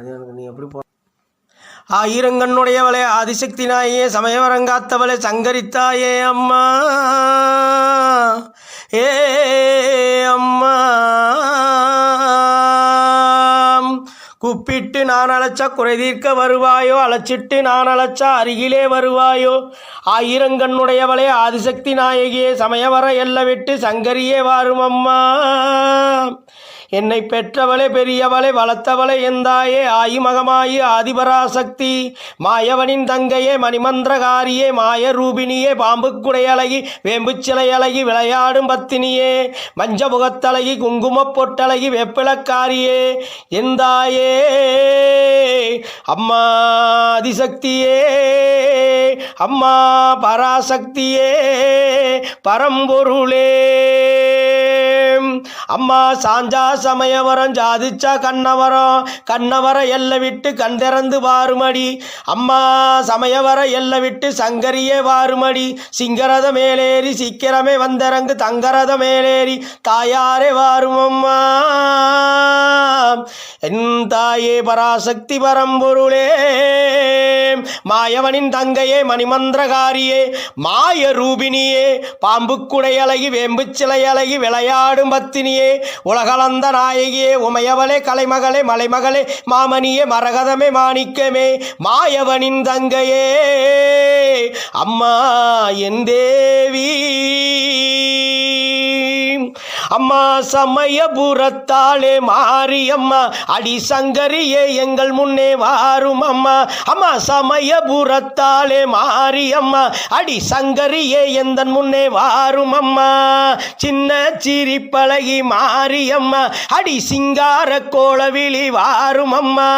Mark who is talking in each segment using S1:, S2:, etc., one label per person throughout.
S1: அது எனக்கு நீ எப்படி போ ஆயிரங்கண்ணுடையவளே ஆதிசக்தி நாயே சமயவரங்காத்தவளே சங்கரித்தாயே அம்மா. ஏ அம்மா. கூப்பிட்டு நான் அழைச்சா குறை தீர்க்க வருவாயோ? அழைச்சிட்டு நான் அழைச்சா அருகிலே வருவாயோ? ஆயிரங்கண்ணுடையவளே ஆதிசக்தி நாயகியே சமயவர எல்ல விட்டு சங்கரியே வாரும் அம்மா என்னை பெற்றவளே பெரியவளே வளர்த்தவளே எந்தாயே ஆயுமகமாயி ஆதிபராசக்தி. மாயவனின் தங்கையே மணிமந்திரகாரியே மாய ரூபினியே பாம்புக்குடையழகி வேம்புச் சிலையழகி விளையாடும் பத்தினியே மஞ்சமுகத்தழகி குங்குமப் பொட்டழகி வெப்பிளக்காரியே எந்தாயே அம்மா அதிசக்தியே அம்மா பராசக்தியே பரம்பொருளே. அம்மா சாஞ்சா சமயவரம் ஜாதிச்சா கண்ணவரம். கண்ணவர எல்லை விட்டு கண் திறந்து வாருமடி. அம்மா சமயவர எல்லை விட்டு சங்கரியே வாருமடி. சிங்கரத மேலேறி சீக்கிரமே வந்தரங்கு தங்கரத மேலேறி தாயாரே வாரும் அம்மா என் தாயே பராசக்தி பரம்பொருளே. மாயவனின் தங்கையே மணிமந்திரகாரியே மாய ரூபினியே பாம்புக்குடை அழகி வேம்பு சிலை அழகி விளையாடும் பத்தினியே உலகளந்த நாயகியே உமையவளே கலைமகளே மலைமகளே மாமணியே மரகதமே மாணிக்கமே மாயவனின் தங்கையே அம்மா என் தேவி. அம்மா சமயபுரத்தாளே மாரியம்மா அடி சங்கரியே எங்கள் முன்னே வாரும் அம்மா அம்மா சமயபுரத்தாளே மாரியம்மா அடி சங்கரியே எந்தன் முன்னே வாரும் அம்மா சின்ன சிரிப்பழகி மாரியம்மா அடி சிங்கார கோலவிழி வாரும் அம்மா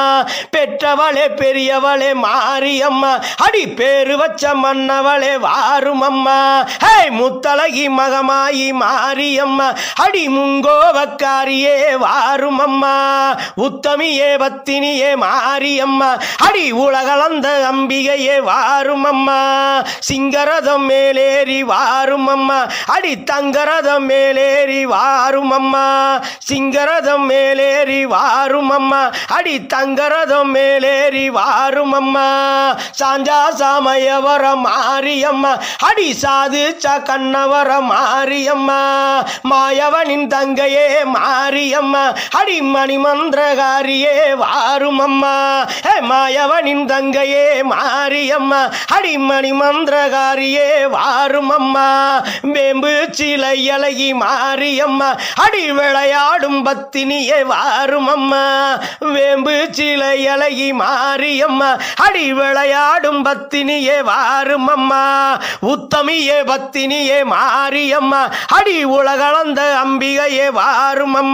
S1: பெற்றவளே பெரியவளே மாரியம்மா அடி பேரு வச்ச மன்னவளே வாரும் அம்மா ஹே முத்தழகி மகமாயி மாரியம்மா அடிமுங்கோவக்காரியே வாரும் அம்மா உத்தமியே பத்தினியே மாரியம்மா அடி உலகளந்த அம்பிகையே வாரும் அம்மா சிங்கரதம் மேலேறி வாரும் அம்மா அடி தங்கரதம் மேலேறி வாரும் அம்மா சிங்கரதம் மேலேறி வாரும் அம்மா அடி தங்கரதம் மேலேறி வாரும் அம்மா சாஞ்சா சமயவர மாரியம்மா அடி சாதிச்ச கண்ணவர மாரியம்மா அவனின் தங்கையே மாரியம்மா அடிமணி மந்திரகாரியே வாரும் அம்மா ஹே மாயவனின் தங்கையே மாரியம்மா அடிமணி மந்திரகாரியே வாரும் அம்மா வேம்பு சிலை அழகி மாரியம்மா அடி விளையாடும் பத்தினியே வாரும் அம்மா வேம்பு சிலை அழகி மாரியம்மா அடி விளையாடும் பத்தினியே வாரும் அம்மா உத்தமியே பத்தினியே மாரியம்மா அடி உலகளந்த அம்பிகையே வாரும் அம்மா